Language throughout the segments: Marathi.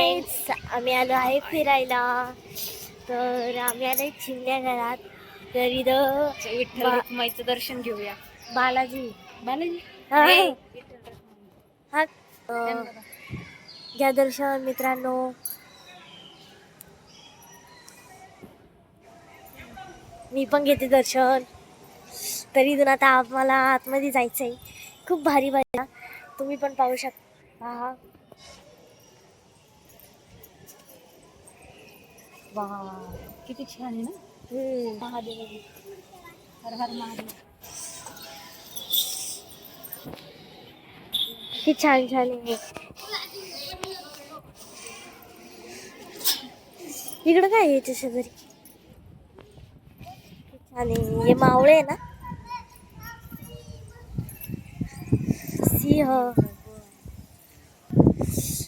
आहे आम्ही आलो आहे फिरायला. तर आम्ही आलो चिमण्या घरात. तर इथं विठ्ठल दर्शन घेऊया. बालाजी. बालाजी? हा. हे, हा. अं, घ्या दर्शन मित्रांनो. मी पण घेते दर्शन. तरी इथून आता आम्हाला आतमध्ये जायचं आहे खूप भारी भारी. तुम्ही पण पाहू शकता वा किती छान आहे ना. महादेव. हर हर महादेव. किती छान छान आहे. इकडं काय याच्या शेजारी? छान आहे. हे मावळे आहे ना. सिंह.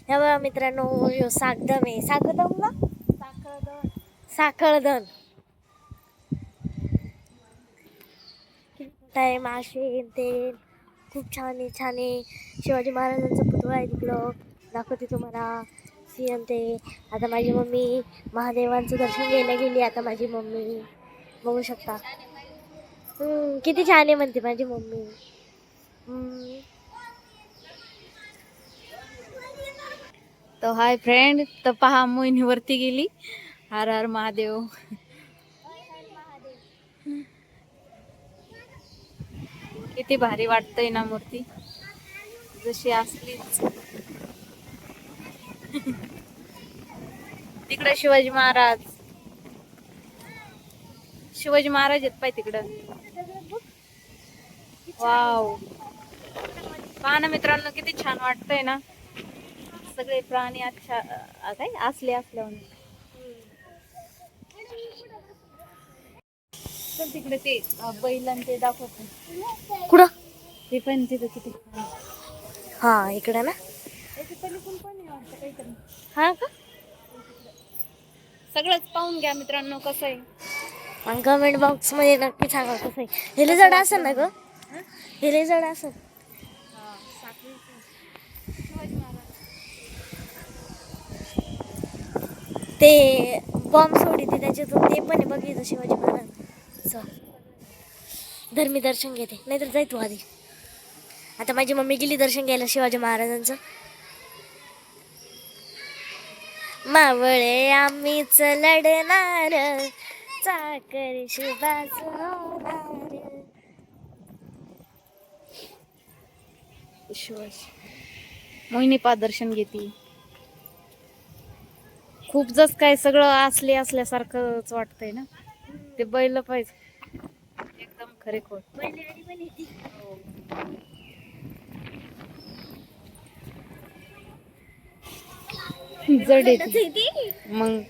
ह्या बघा मित्रांनो सागदम आहे. सागदम ना साखळधन आहे मासे ते खूप छान आहे छान आहे. शिवाजी महाराजांचा पुतळा आहे तिकडं. दाखवते तुम्हाला. सीएम ते. आता माझी मम्मी महादेवांचं दर्शन घ्यायला गेली आता माझी मम्मी. बघू शकता. किती छान आहे म्हणते माझी मम्मी. तर हाय फ्रेंड तर पहा मोहिनीवरती गेली. हर हर महादेव. किती भारी वाटतंय ना मूर्ती. जशी असलीच तिकडे शिवाजी महाराज. शिवाजी महाराज आहेत पाय तिकडं. वाव. पहा ना मित्रांनो किती छान वाटतंय ना. सगळे प्राणी अच्छा काय असले असल्यावर. चल तिकडे ते बैल ते दाखवतो कुठं? ते पण तिथं किती. हा इकडं ना. पण हा का? सगळंच पाहून घ्या मित्रांनो कसं आहे. आणि कमेंट बॉक्समध्ये नक्की सांगा कसं आहे. हे लय जड असेल ना ग? हे लय जड असेल. ते बॉम्ब सोडी ते त्याच्यातून. ते पण आहे बघितलं शिवाजी महाराज. चल धर मी दर्शन घेते नाहीतर जाय तू आधी. आता माझी मम्मी गेली दर्शन घ्यायला शिवाजी महाराजांचं. मावळे आम्हीच लढणार चाकर शिवाज मोहिनी पा दर्शन घेते. खूप जस काय सगळं असले असल्यासारखंच वाटतंय ना? ते बैल पाहिजे. खरे खोट जड येते मग?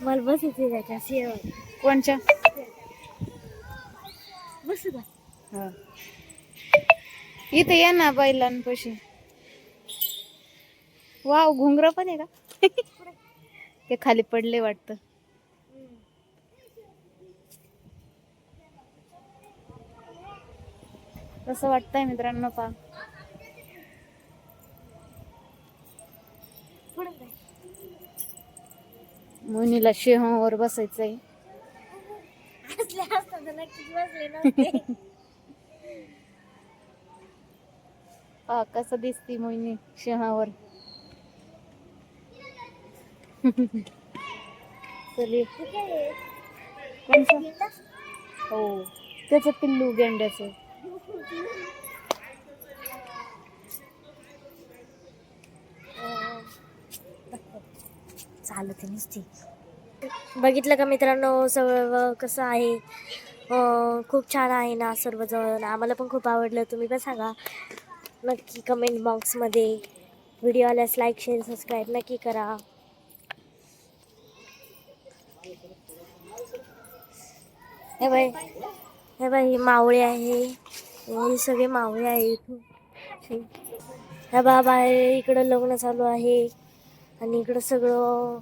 मला बसायचं त्याच्या शेवट. कोणच्या? बसू हा. इथे या ना बैलांपाशी. वाव घुंगर पण आहे का? ते खाली पडले वाटत. कसं वाटतंय मित्रांनो पा मुनीला शेहावर बसायचंय. पा कसं दिसती मोहिनी शेहावर चल. हो. त्याचं पिल्लू गेंड्याचं. चालत नुसती. बघितलं का मित्रांनो सगळं कसं आहे? खूप छान आहे ना सर्वजण. आम्हाला पण खूप आवडलं. तुम्ही पण सांगा. नक्की कमेंट बॉक्समध्ये व्हिडिओ आल्यास लाईक शेअर सबस्क्राईब नक्की करा. हे हे बाई हे मावळे आहे. हे सगळे मावळे आहे इथून. ह्या बाबा इकडं लग्न चालू आहे. आणि इकडं सगळं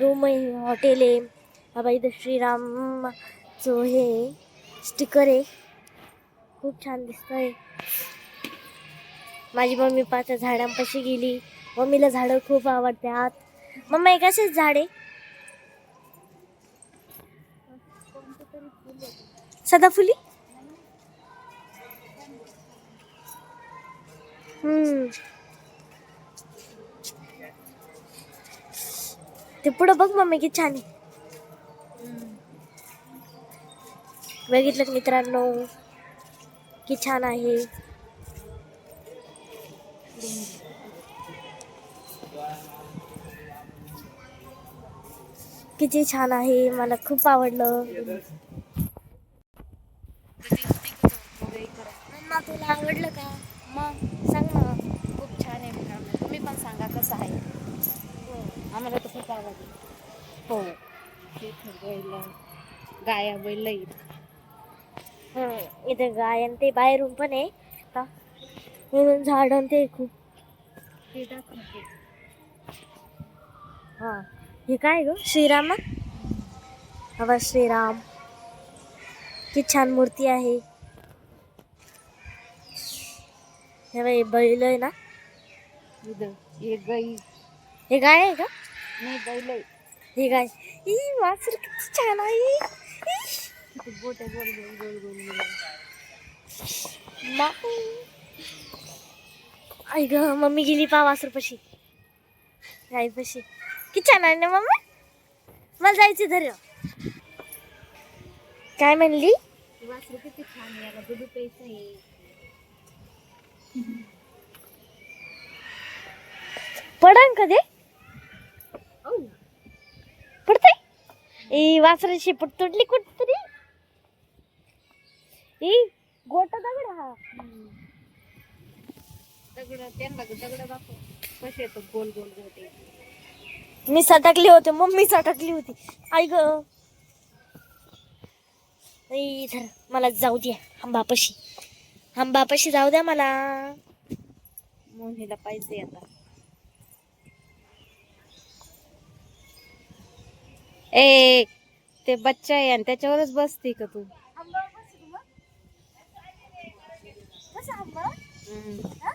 रूम आहे हॉटेल आहे. बाबा इथं श्रीरामचं हे स्टिकर आहे. खूप छान दिसतंय. माझी मम्मी पाच झाडांपाशी गेली. मम्मीला झाडं खूप आवडतात. मम्मा एक असेच झाड? आहे सदाफुली ते पुढं बघ मम्मी की छान आहे. बघितलं मित्रांनो? की छान आहे. किती छान आहे. मला खूप आवडलं मम्मा तुला आवडलं का मग सांग ना खूप छान आहे मित्रांनो तुम्ही पण सांगा कसं आहे आवडलं हो. इथे बैल गाया बैल आहेत. हम्म, इथे गाय आणि ते बाहेरून पण आहे. आता म्हणून झाड आणि ते खूप. ते दाखवते. हा हे काय ग? श्रीराम ना? हवा श्रीराम. किती छान मूर्ती आहे. हे बाई बैल आहे ना? इथं एक गाई. हे गाय आहे का? नाही बैल आहे. हे गाय ई वासर किती छान आहे. गोट्या गोल गोल गोल गोल गोल आई ग मम्मी गेली पा वासरपाशी. गायपाशी किती छान आहे ना मम्मा? मला जायचं धर. काय म्हणली? वासरू किती छान याला दूध प्यायचं आहे. पडन कधी? ए वासराची शेपट तुटली कुठतरी ए गोटा दगड हा दगड त्यांना दगड दाखव कसे येतो गोल गोल गोटे मी सटकली होते मम्मी सटकली होती आई ग ए, धर मला जाऊ द्या आंबापाशी आंबापाशी जाऊ द्या मला मोहिला पाहिजे आता ए ते बच्चा आहे आणि त्याच्यावरच बसते का तू?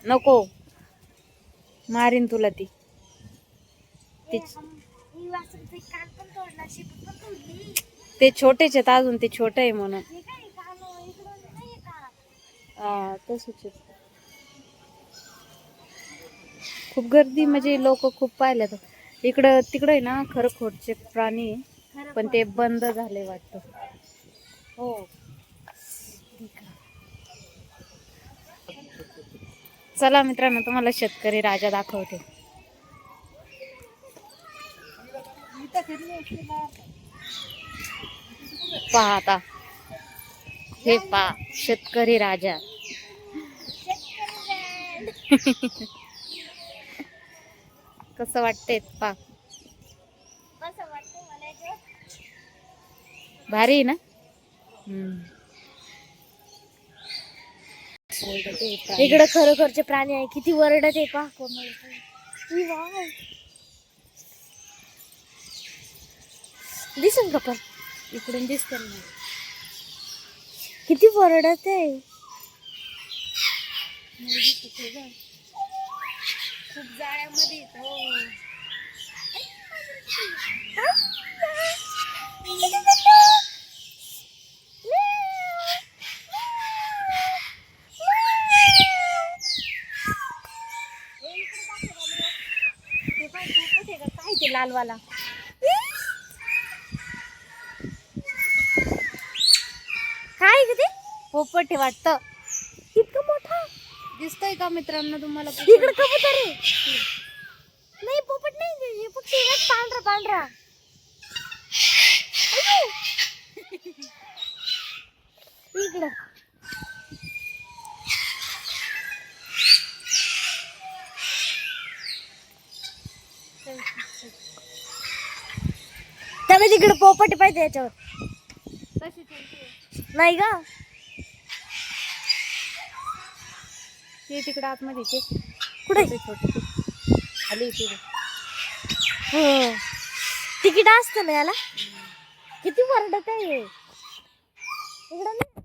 नको. मारीन तुला ती. ते छोटेच आहेत अजून ते छोट आहे म्हणून. तसंच खूप गर्दी म्हणजे लोक खूप पाहिल्यात. इकडं तिकडं आहे ना खरं खोटचे प्राणी पण ते बंद झाले वाटतं. हो. चला मित्रांनो तुम्हाला शेतकरी राजा दाखवते. पहा आता. हे पा शेतकरी राजा. कसं वाटते पा. भारी आहे ना? इकडे खरोखरचे प्राणी आहे. किती वरडत आहे पा. दिसन का पण? इकडून दिसत किती वरडत आहे. खूप जाळ्यामध्ये हो. काय ते लालवाला. काय ग ते? पोपट वाटतं. दिसतोय का मित्रांनो तुम्हाला इकडे कबूतर आहे. नाही पोपट नाही हे एक पांढरा पांढरा. इकडं. त्यामुळे तिकडे पोपट पाहिजे याच्यावर. नाही का? ते तिकडे आतमध्ये ते कुठे? छोटे खाली तिकडे हो. तिकीट असतं ना याला? किती वरडत आहे इकडं नाही.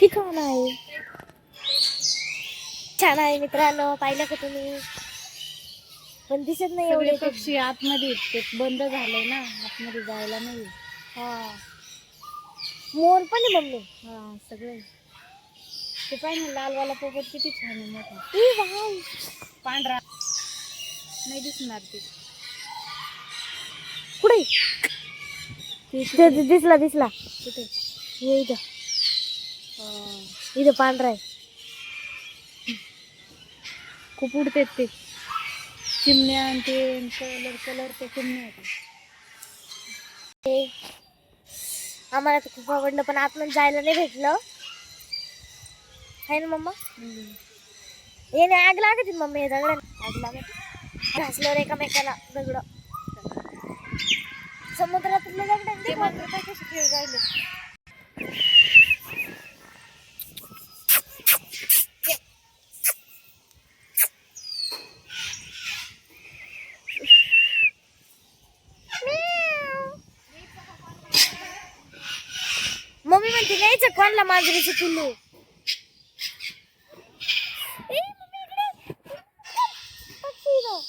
किती छान आहे छान आहे मित्रांनो पाहिलं का तुम्ही? पण दिसत नाही एवढे. पक्षी आतमध्ये आहेत. ते बंद झालंय ना. आतमध्ये जायला नाही हा. मोर पण आहे मम्मी. हा सगळे. ते पाहिजे लालवाला पोपट किती छान आहे मोठा. ई वाव. पांढरा. नाही दिसणार ते. कुठे? ते ते ते दिसला दिसला. कुठे? हे इथं. हा. इथं पांढरा आहे. खूप उडतात ते. चिमण्या आणि ते कलर कलर ते चिमण्या आहेत हे आम्हाला तर खूप आवडलं पण आतमध्ये जायला नाही भेटलं. आहे ना मम्मा? येणे आग लागत मम्मी हे दगड आग लागत घासल्यावर एकामेकाला दगड. समुद्रातले दगड ते ते मात्र काय कसे खेळ राहिले मम्मी म्हणते न्यायचं कोणला मांजरीचं पिल्लू ए, मम्मी इकडे. पक्षी इथं.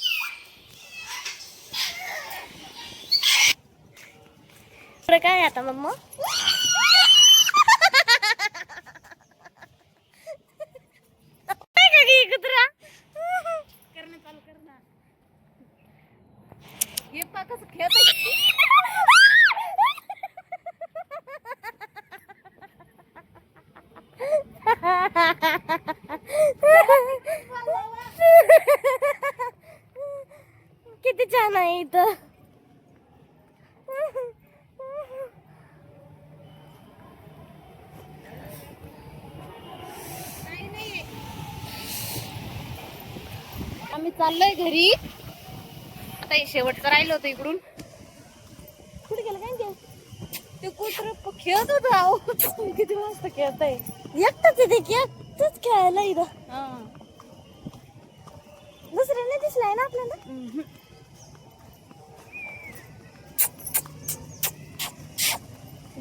इकडे काय आहे आता मम्मा काय का गी कुत्रा करणं चालू कर ना हे पा कसं खेळत किती छान आहे इथं आम्ही चाललोय घरी. आता हे शेवटचं राहिलं होतं इकडून. कुठे गेलं काय ते कुत्र खेळत होत राव किती मस्त खेळतय. एकटंच आहे ते एकटंच खेळायला इथं. दुसऱ्याने दिसलाय ना आपल्याला?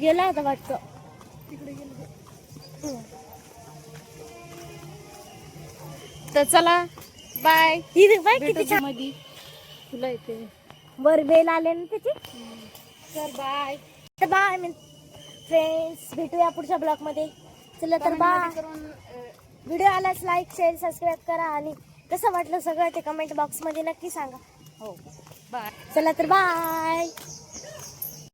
गेला होता वाटतं. तिकडे गेलो. तर चला बाय. इथे बाय किती छान. मध्ये तुला येते. वर बेल आले ना त्याची? तर बाय. तर बाय मी फ्रेंड्स भेटूया पुढच्या ब्लॉगमध्ये चला तर बाय. व्हिडिओ आलाच लाईक शेअर सबस्क्राईब करा आणि कसं वाटलं सगळं ते कमेंट बॉक्समध्ये नक्की सांगा. हो. बाय. चला तर बाय.